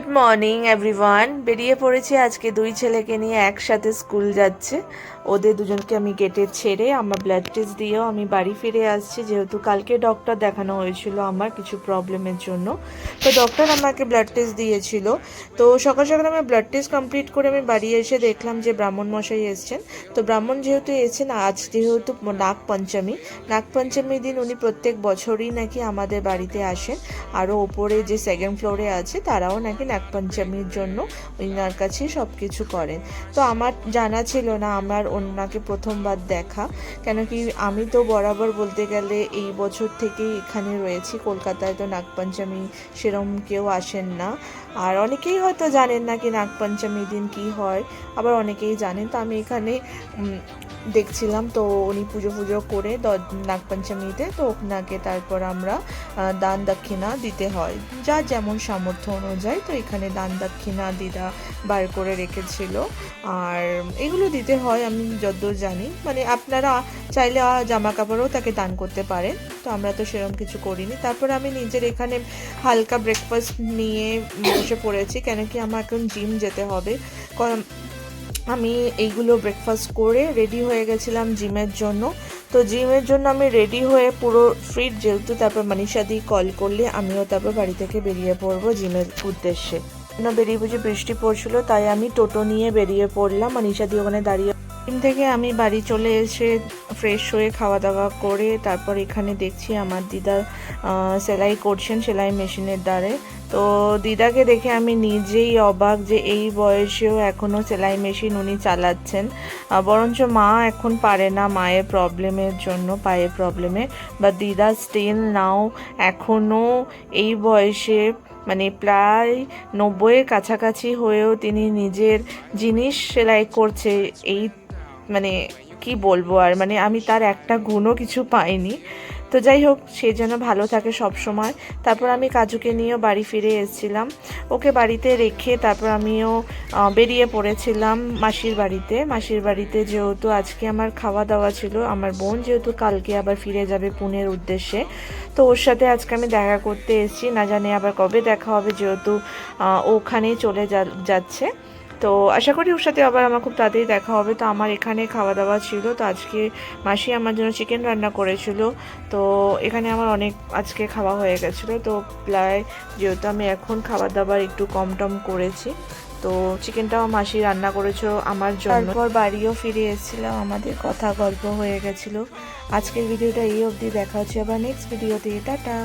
Good morning everyone বেরিয়ে পড়েছি আজকে দুই ছেলেকে নিয়ে একসাথে স্কুল যাচ্ছে। ওদের দুজনকে আমি গেটে ছেড়ে আমার ব্লাড টেস্ট দিয়েও আমি বাড়ি ফিরে আসছি। যেহেতু কালকে ডক্টর দেখানো হয়েছিল আমার কিছু প্রবলেমের জন্য। তো ডক্টর আমাকে ব্লাড টেস্ট দিয়েছিল। তো সকাল সকাল আমি ব্লাড টেস্ট কমপ্লিট করে আমি বাড়ি এসে দেখলাম যে ব্রাহ্মণ মশাই এসছেন। তো ব্রাহ্মণ যেহেতু এসেছেন, আজ যেহেতু নাগ পঞ্চমী, নাগ পঞ্চমীর দিন উনি প্রত্যেক বছরই নাকি আমাদের বাড়িতে আসেন। আরও ওপরে যে সেকেন্ড ফ্লোরে আছে, তারাও নাকি নাগপঞ্চমীর জন্য ওনার কাছে সব কিছু করেন। তো আমার জানা ছিল না, আমার ওনাকে প্রথমবার দেখা। কেন কি আমি তো বরাবর বলতে গেলে এই বছর থেকেই এখানে রয়েছি। কলকাতায় তো নাগপঞ্চমী সেরম কেউ আসেন না। আর অনেকেই হয়তো জানেন না কি নাগপঞ্চমীর দিন কি হয়। আবার অনেকেই জানেন তো আমি এখানে দেখছিলাম, তো উনি পুজো পুজো করে নাগপঞ্চমীতে, তো ওনাকে তারপর আমরা দান দক্ষিণা দিতে হয়। যা যেমন সামর্থ্য অনুযায়ী, তো এখানে দান দক্ষিণা দিদা বার করে রেখেছিল। আর এগুলো দিতে হয়, আমি যতদূর জানি। মানে আপনারা চাইলে জামা কাপড়ও তাকে দান করতে পারেন। তো আমরা তো সেরকম কিছু করিনি। তারপর আমি নিজের এখানে হালকা ব্রেকফাস্ট নিয়ে বসে পড়েছি। কেন কি আমার এখন জিম যেতে হবে। আমি এইগুলো ব্রেকফাস্ট করে রেডি হয়ে গেছিলাম জিমের জন্য। তো জিমের জন্য আমি রেডি হয়ে পুরো ফিট যেহেতু তারপর মানিষা দি কল করলে আমিও তারপর বাড়ি থেকে বেরিয়ে পড়ব জিমের উদ্দেশ্যে। না, বেরিয়ে বুঝে বৃষ্টি পড়ছিল, তাই আমি টোটো নিয়ে বেরিয়ে পড়লাম। মানিষা দি ওখানে দাঁড়িয়ে জিম থেকে আমি বাড়ি চলে এসে ফ্রেশ হয়ে খাওয়া দাওয়া করে তারপর এখানে দেখছি আমার দিদা সেলাই করছেন সেলাই মেশিনের দ্বারে। তো দিদাকে দেখে আমি নিজেই অবাক যে এই বয়সেও এখনও সেলাই মেশিন উনি চালাচ্ছেন। বরঞ্চ মা এখন পারে না মায়ের প্রবলেমের জন্য, পায়ের প্রবলেমে। বা দিদা স্টিল নাও এখনও এই বয়সে মানে প্রায় নব্বইয়ের কাছাকাছি হয়েও তিনি নিজের জিনিস সেলাই করছে। এই মানে কি বলব আর? মানে আমি তার একটা গুণও কিছু পাইনি। তো যাই হোক, সে যেন ভালো থাকে সব সময়। তারপর আমি কাজুকে নিয়েও বাড়ি ফিরে এসেছিলাম। ওকে বাড়িতে রেখে তারপর আমিও বেরিয়ে পড়েছিলাম মাসির বাড়িতে। মাসির বাড়িতে যেহেতু আজকে আমার খাওয়া দাওয়া ছিল, আমার বোন যেহেতু কালকে আবার ফিরে যাবে পুনের উদ্দেশ্যে। তো ওর সাথে আজকে আমি দেখা করতে এসেছি। না জানি আবার কবে দেখা হবে, যেহেতু ওখানেই চলে যাচ্ছে। তো আশা করি ওর সাথে আবার আমার খুব তাড়াতাড়ি দেখা হবে। তো আমার এখানে খাওয়া দাওয়া ছিল, তো আজকে মাসি আমার জন্য চিকেন রান্না করেছিল। তো এখানে আমার অনেক আজকে খাওয়া হয়ে গেছিল। তো প্রায় যেহেতু আমি এখন খাবার দাবার একটু কম টম করেছি, তো চিকেনটাও মাসি রান্না করেছ আমার জন্য। তারপর বাড়িও ফিরে এসেছিলাম, আমাদের কথা গল্প হয়ে গেছিল। আজকের ভিডিওটা এই অবধি, দেখা হচ্ছে আবার নেক্সট ভিডিওতে টাটা।